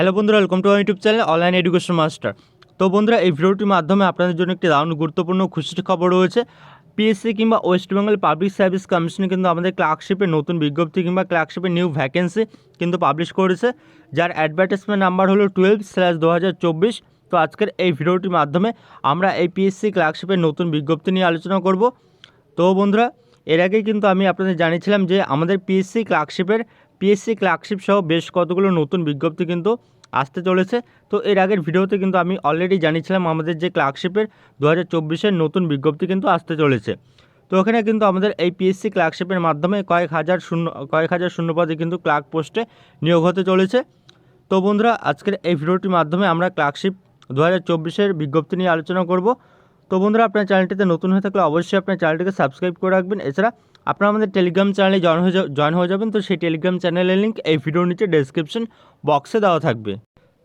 Hello বন্ধুরা welcome to YouTube channel online education master তো বন্ধুরা, এই ভিডিওটির মাধ্যমে আপনাদের জন্য একটি দারুণ গুরুত্বপূর্ণ খুশির খবর রয়েছে। পিএসসি কিংবা West Bengal public service commission কিন্তু আমাদের ক্লার্কশিপের নতুন বিজ্ঞপ্তি কিংবা ক্লার্কশিপের নিউ ভ্যাকেন্সি কিন্তু পাবলিশ করেছে, যার অ্যাডভার্টাইজমেন্ট নাম্বার হলো টুয়েলভ স্ল্যাশ দু হাজার চব্বিশ তো আজকের এই ভিডিওটির মাধ্যমে আমরা এই পিএসসি ক্লার্কশিপের নতুন বিজ্ঞপ্তি নিয়ে আলোচনা করব। তো বন্ধুরা, এর আগে কিন্তু আমি আপনাদের জানিয়েছিলাম যে আমাদের পিএসসি ক্লার্কশিপের পিএসসি ক্লার্কশিপ সহ বেশ কতগুলো নতুন বিজ্ঞপ্তি কিন্তু আসতে চলেছে। তো এর আগের ভিডিওতে কিন্তু আমি অলরেডি জানিয়েছিলাম আমাদের যে ক্লার্কশিপের দু হাজার নতুন বিজ্ঞপ্তি কিন্তু আসতে চলেছে। তো ওখানে কিন্তু আমাদের এই পিএসসি ক্লার্কশিপের মাধ্যমে কয়েক হাজার শূন্য, কয়েক হাজার শূন্যপদে কিন্তু ক্লার্ক পোস্টে নিয়োগ হতে চলেছে। তো বন্ধুরা, আজকের এই ভিডিওটির মাধ্যমে আমরা ক্লার্কশিপ দু হাজার বিজ্ঞপ্তি নিয়ে আলোচনা করব। তো বন্ধুরা, আপনার চ্যানেলটিতে নতুন হয়ে থাকলে অবশ্যই আপনার চ্যানেলটিকে সাবস্ক্রাইব করে রাখবেন। এছাড়া আপনারা আমাদের টেলিগ্রাম চ্যানেলে জয়েন হয়ে জয়েন হয়ে যাবেন, তো সেই টেলিগ্রাম চ্যানেলের লিঙ্ক এই ভিডিওর নিচে ডেসক্রিপশন বক্সে দেওয়া থাকবে।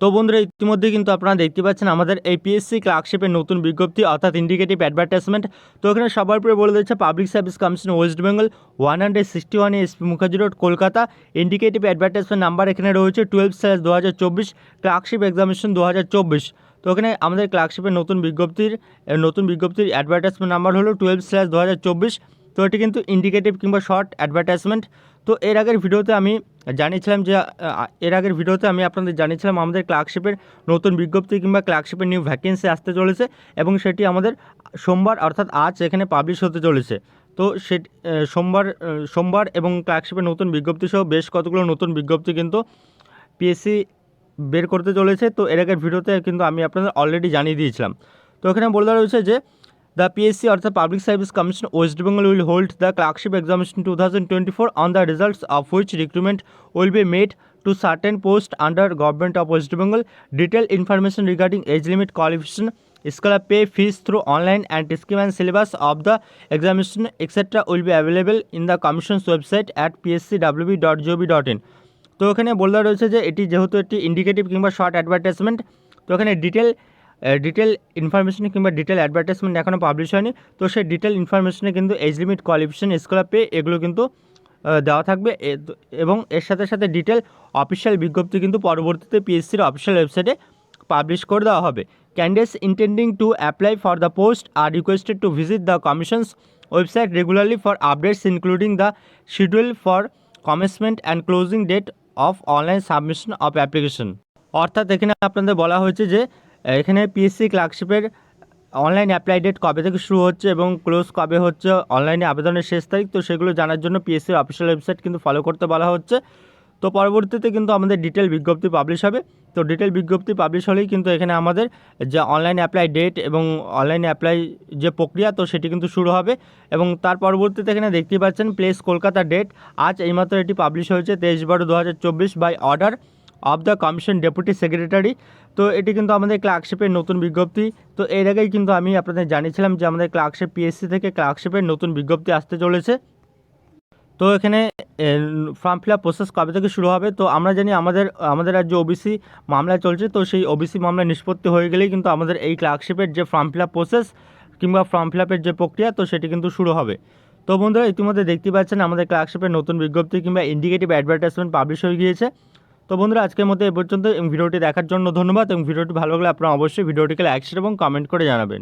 তো বন্ধুরা ইতিমধ্যে কিন্তু আপনারা দেখতে পাচ্ছেন আমাদের এই পিএসসি ক্লার্কশিপের নতুন বিজ্ঞপ্তি, অর্থাৎ ইন্ডিকেটিভ অ্যাডভার্টাইজমেন্ট তো এখানে সবার উপরে বলে দিচ্ছে public service commission West Bengal one hundred sixty one SP Mukherjee road Kolkata indicative advertisement number এখানে রয়েছে টুয়েলভ স্ল্যাশ দু হাজার চব্বিশ ক্লার্কশিপ এক্সামিনেশন দু হাজার চব্বিশ তো এখানে আমাদের ক্লার্কশিপের নতুন বিজ্ঞপ্তির নতুন বিজ্ঞপ্তির অ্যাডভার্টাইজমেন্ট নাম্বার হলো টুয়েলভ স্ল্যাশ দু হাজার চব্বিশ তো এটি কিন্তু ইন্ডিকেটিভ কিংবা শর্ট অ্যাডভার্টাইজমেন্ট তো এর আগের ভিডিওতে আমি জানিয়েছিলাম যে এর আগের ভিডিওতে আমি আপনাদের জানিয়েছিলাম আমাদের ক্লার্কশিপের নতুন বিজ্ঞপ্তি কিংবা ক্লার্কশিপের নিউ ভ্যাকেন্সি আসতে চলেছে এবং সেটি আমাদের সোমবার অর্থাৎ আজ এখানে পাবলিশ হতে চলেছে। তো সে সোমবার সোমবার এবং ক্লার্কশিপের নতুন বিজ্ঞপ্তি সহ বেশ কতগুলো নতুন বিজ্ঞপ্তি কিন্তু পিএসসি বের করতে চলেছে। তো এর আগের ভিডিওতে কিন্তু আমি আপনাদের অলরেডি জানিয়ে দিয়েছিলাম। তো এখানে বলে দেওয়া রয়েছে যে অর্থাৎ public service commission West Bengal will hold the clerkship examination two thousand twenty four on the results of which recruitment will be made to certain post under government of West Bengal detail information regarding age limit qualification scholar pay, fees through online and scheme and syllabus of the examination etc will be available in the commission's website at pscwb.gov.in তো এখানে বলা রয়েছে যে এটি যেহেতু একটি indicative কিংবা short advertisement তো এখানে ডিটেল ডিটেল ইনফরমেশন কিংবা ডিটেল অ্যাডভার্টাইজমেন্ট এখনও পাবলিশ হয়নি। তো সেই ডিটেল ইনফরমেশনে কিন্তু age limit qualification scholar pay এগুলো কিন্তু দেওয়া থাকবে। এবং এর সাথে সাথে ডিটেল অফিসিয়াল বিজ্ঞপ্তি কিন্তু পরবর্তীতে পিএসসির অফিসিয়াল ওয়েবসাইটে পাবলিশ করে দেওয়া হবে। Candidates intending to apply for the post are requested to visit the commission's website regularly for updates including the schedule for commencement and closing date of online submission of application অর্থাৎ এখানে আপনাদের বলা হয়েছে যে এখানে পিএসসি ক্লার্কশিপের online apply date কবে থেকে শুরু হচ্ছে এবং ক্লোজ কবে হচ্ছে অনলাইনে আবেদনের শেষ তারিখ, তো সেগুলো জানার জন্য পিএসসির অফিসিয়াল ওয়েবসাইট কিন্তু ফলো করতে বলা হচ্ছে। তো পরবর্তীতে কিন্তু আমাদের ডিটেল বিজ্ঞপ্তি পাবলিশ হবে। তো ডিটেল বিজ্ঞপ্তি পাবলিশ হলেই কিন্তু এখানে আমাদের যে অনলাইন অ্যাপ্লাই ডেট এবং অনলাইন অ্যাপ্লাই যে প্রক্রিয়া, তো সেটি কিন্তু শুরু হবে। এবং তার পরবর্তীতে এখানে দেখতেই পাচ্ছেন প্লেস কলকাতা ডেট আজ এইমাত্র এটি পাবলিশ হয়েছে তেইশ বারো দু হাজার চব্বিশ by order of the commission deputy secretary তো এটি কিন্তু আমাদের ক্লার্কশিপের নতুন বিজ্ঞপ্তি। তো এর আগেই কিন্তু আমি আপনাদের জানিয়েছিলাম যে আমাদের ক্লার্কশিপ পিএসসি থেকে ক্লার্কশিপের নতুন বিজ্ঞপ্তি আসতে চলেছে। তো এখানে ফর্ম ফিল আপ প্রসেস কবে থেকে শুরু হবে? তো আমরা জানি আমাদের আমাদের রাজ্যে ওবিসি মামলা চলছে। তো সেই ওবিসি মামলা নিষ্পত্তি হয়ে গেলেই কিন্তু আমাদের এই ক্লার্কশিপের যে ফর্ম ফিল আপ প্রসেস কিংবা ফর্ম ফিল আপের যে প্রক্রিয়া, তো সেটি কিন্তু শুরু হবে। তো বন্ধুরা, ইতিমধ্যে দেখতে পাচ্ছেন আমাদের ক্লার্কশিপের নতুন বিজ্ঞপ্তি কিংবা ইন্ডিকেটিভ অ্যাডভার্টাইজমেন্ট পাবলিশ হয়ে গিয়েছে। তো বন্ধুরা, আজকের মধ্যে এ পর্যন্ত এবং ভিডিওটি দেখার জন্য ধন্যবাদ। এবং ভিডিওটি ভালো লাগলে আপনারা অবশ্যই ভিডিওটিকে লাইক, শেয়ার এবং কমেন্ট করে জানাবেন।